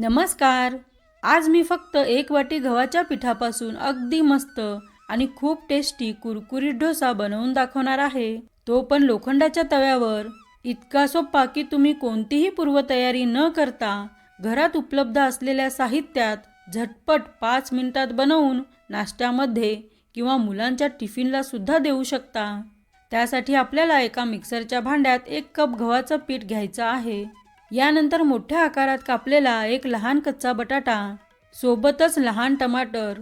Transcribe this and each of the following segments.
नमस्कार. आज मी फक्त एक वाटी गव्हाच्या पिठापासून अगदी मस्त आणि खूप टेस्टी कुरकुरीत डोसा बनवून दाखवणार आहे. तो पण लोखंडाच्या तव्यावर. इतका सोपा की तुम्ही कोणतीही पूर्वतयारी न करता घरात उपलब्ध असलेल्या साहित्यात झटपट पाच मिनिटात बनवून नाश्त्यामध्ये किंवा मुलांच्या टिफिनला सुद्धा देऊ शकता. त्यासाठी आपल्याला एका मिक्सरच्या भांड्यात एक कप गव्हाचं पीठ घ्यायचं आहे. यानंतर मोठ्या आकारात कापलेला एक लहान कच्चा बटाटा सोबतच लहान टमाटर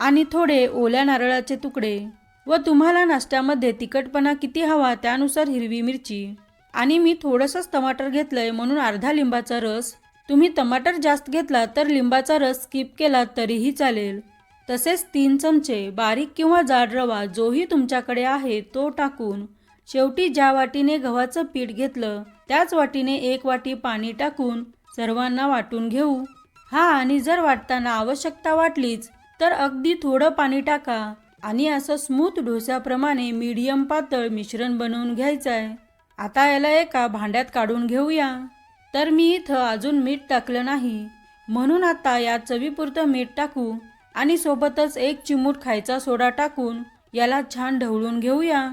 आणि थोडे ओल्या नारळाचे तुकडे व तुम्हाला नाश्त्यामध्ये तिखटपणा किती हवा त्यानुसार हिरवी मिरची. आणि मी थोडंसंच टमाटर घेतलंय म्हणून अर्धा लिंबाचा रस. तुम्ही टमाटर जास्त घेतला तर लिंबाचा रस स्किप केला तरीही चालेल. तसेच तीन चमचे बारीक किंवा जाड रवा जोही तुमच्याकडे आहे तो टाकून शेवटी ज्या वाटीने गव्हाचं पीठ घेतलं त्याच वाटीने एक वाटी पाणी टाकून सर्वांना वाटून घेऊ. हा आणि जर वाटताना आवश्यकता वाटलीच तर अगदी थोडं पाणी टाका. आणि असं स्मूथ डोस्याप्रमाणे मीडियम पातळ मिश्रण बनवून घ्यायचं आहे आता याला एका भांड्यात काढून घेऊया. तर मी इथं अजून मीठ टाकलं नाही. म्हणून आता यात चवीपुरतं मीठ टाकू आणि सोबतच एक चिमूट खायचा सोडा टाकून याला छान ढवळून घेऊया.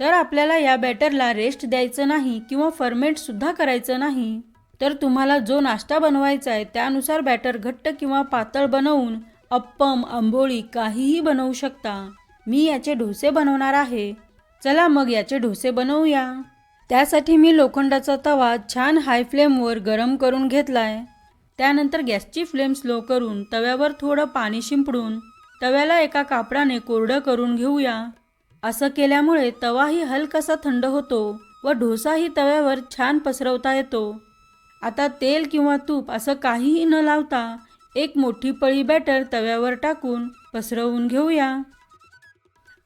तर आपल्याला या बॅटरला रेस्ट द्यायचं नाही किंवा फर्मेंटसुद्धा करायचं नाही. तर तुम्हाला जो नाश्ता बनवायचा आहे त्यानुसार बॅटर घट्ट किंवा पातळ बनवून अप्पम आंबोळी काहीही बनवू शकता. मी याचे डोसे बनवणार आहे. चला मग याचे डोसे बनवूया. त्यासाठी मी लोखंडाचा तवा छान हाय फ्लेमवर गरम करून घेतलाय. त्यानंतर गॅसची फ्लेम स्लो करून तव्यावर थोडं पाणी शिंपडून तव्याला एका कापडाने कोरडं करून घेऊया. असं केल्यामुळे तवाही हलकासा थंड होतो व ढोसाही तव्यावर छान पसरवता येतो. आता तेल किंवा तूप असं काहीही न लावता एक मोठी पळी बॅटर तव्यावर टाकून पसरवून घेऊया.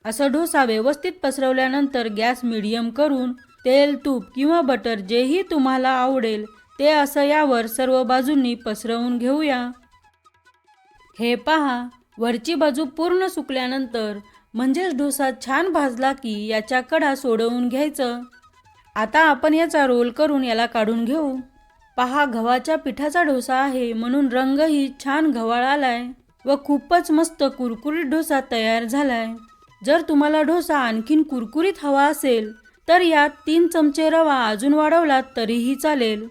असं डोसा व्यवस्थित पसरवल्यानंतर गॅस मिडियम करून तेल तूप किंवा बटर जेही तुम्हाला आवडेल ते असं यावर सर्व बाजूंनी पसरवून घेऊया. हे पहा वरची बाजू पूर्ण सुकल्यानंतर म्हणजेच डोसा छान भाजला की याच्या कडा सोडवून घ्यायचं. आता आपण याचा रोल करून याला काढून घेऊ. पहा गव्हाच्या पिठाचा डोसा आहे म्हणून रंगही छान गव्हाळ आलाय व खूपच मस्त कुरकुरीत डोसा तयार झालाय. जर तुम्हाला डोसा आणखीन कुरकुरीत हवा असेल तर यात तीन चमचे रवा अजून वाढवला तरीही चालेल.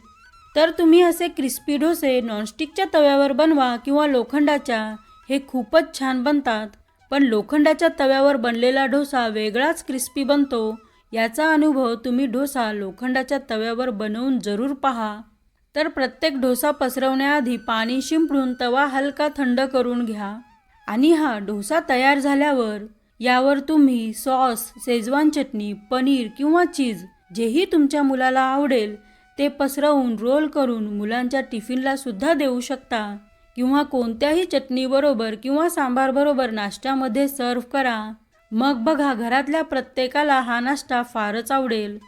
तर तुम्ही असे क्रिस्पी डोसे नॉनस्टिकच्या तव्यावर बनवा किंवा लोखंडाच्या हे खूपच छान बनतात. पण लोखंडाच्या तव्यावर बनलेला डोसा वेगळाच क्रिस्पी बनतो. याचा अनुभव तुम्ही डोसा लोखंडाच्या तव्यावर बनवून जरूर पहा. तर प्रत्येक डोसा पसरवण्याआधी पाणी शिंपडून तवा हलका थंड करून घ्या. आणि हा डोसा तयार झाल्यावर यावर तुम्ही सॉस शेजवान चटणी पनीर किंवा चीज जेही तुमच्या मुलाला आवडेल ते पसरवून रोल करून मुलांच्या टिफिनला सुद्धा देऊ शकता. किंवा कोणत्याही चटणीबरोबर किंवा सांबारबरोबर नाश्त्यामध्ये सर्व्ह करा. मग बघा घरातल्या प्रत्येकाला हा नाश्ता फारच आवडेल.